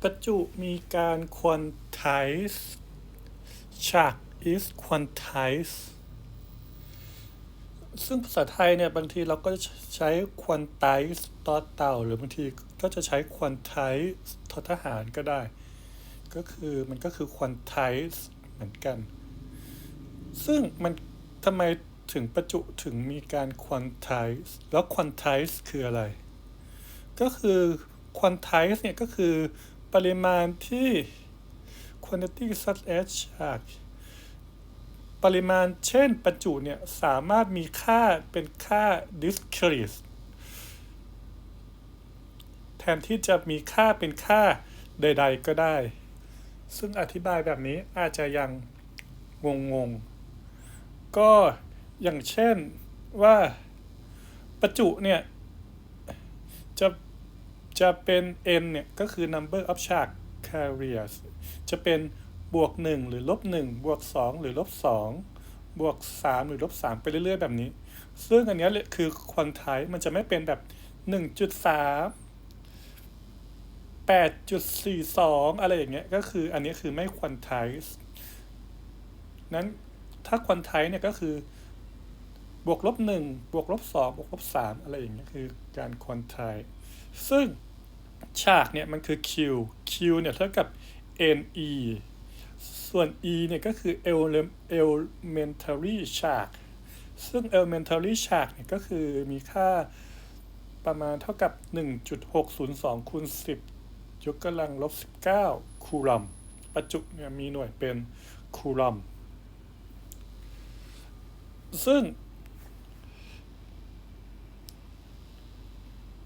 ประจุมีการ quantize ฉาก is quantize ซึ่งภาษาไทยเนี่ย บางทีเราก็จะใช้ quantize ต่อเต่า หรือบางทีก็จะใช้ quantize ทอทหารก็ได้ ก็คือมันก็คือ quantize เหมือนกัน ซึ่งมันทำไมถึงประจุถึงมีการ quantize แล้ว quantize คืออะไร ก็คือ quantize เนี่ย ก็คือ ปริมาณที่ quantity such as charge ปริมาณเช่นประจุเนี่ย สามารถมีค่าเป็นค่า discrete แทนที่จะมีค่าเป็นค่าใด ๆ ก็ได้ ซึ่งอธิบายแบบนี้อาจจะยังงงๆ ก็อย่างเช่นว่าประจุเนี่ย จะ จะเป็น n เนี่ย ก็คือ number of charge carriers จะเป็นบวก 1 หรือลบ1บวก 2 หรือลบ2บวก 3 หรือลบ3ไปเรื่อย ๆ แบบนี้ ซึ่งอันนี้คือควอนไทมันจะไม่เป็นแบบ 1.3 8.42 อะไรอย่างเงี้ย ก็คืออันนี้คือไม่ควอนไทนั้นถ้าควอนไทเนี่ยก็คือบวกลบ1บวกลบ2บวกลบ3อะไรอย่างเงี้ยคือการควอนไทซึ่ง ฉากเนี่ยมันคือ Q Q เนี่ยเท่ากับ NE ส่วน E เนี่ยก็คือ elementary charge ซึ่ง elementary charge เนี่ยก็คือมีค่าประมาณเท่ากับ 1.602คูณ10 ยกกำลังลบ 19 คูลอมประจุเนี่ยมีหน่วยเป็นคูลอม ซึ่ง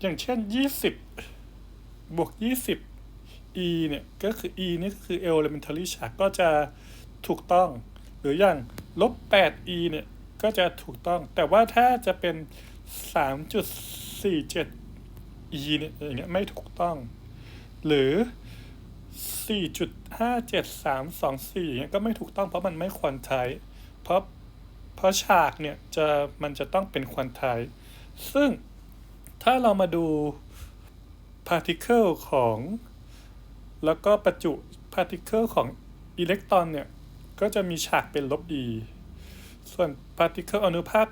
อย่างเช่น 20 บวก 20 e เนี่ยก็คือ e นี่ก็คือ elementary chart ก็จะถูกต้อง หรืออย่างลบ 8 e เนี่ยก็จะถูกต้อง แต่ว่าถ้าจะเป็น 3.47 e เนี่ยอย่างเงี้ยไม่ถูกต้อง หรือ 4.57324อย่างเงี้ยก็ไม่ถูกต้องเพราะมันไม่ควอนไทเพราะเพราะฉากเนี่ยจะมันจะต้องเป็นควอนไทซึ่งถ้าเรามาดู particle ของ แล้วก็ประจุ particle ของอิเล็กตรอนเนี่ย ก็จะมีฉากเป็นลบ e ส่วน particle อนุภาค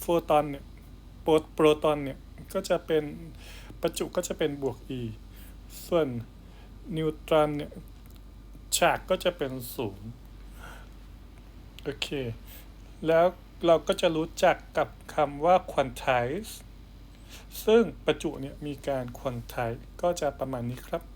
โฟตอนเนี่ยโปรตอนเนี่ย ก็จะเป็นประจุก็จะเป็นบวก e ส่วนนิวตรอนเนี่ย ฉากก็จะเป็นศูนย์โอเค แล้วเราก็จะรู้จักกับคำว่า quantize ซึ่งประจุเนี่ยมีการควอนไทก็จะประมาณนี้ครับ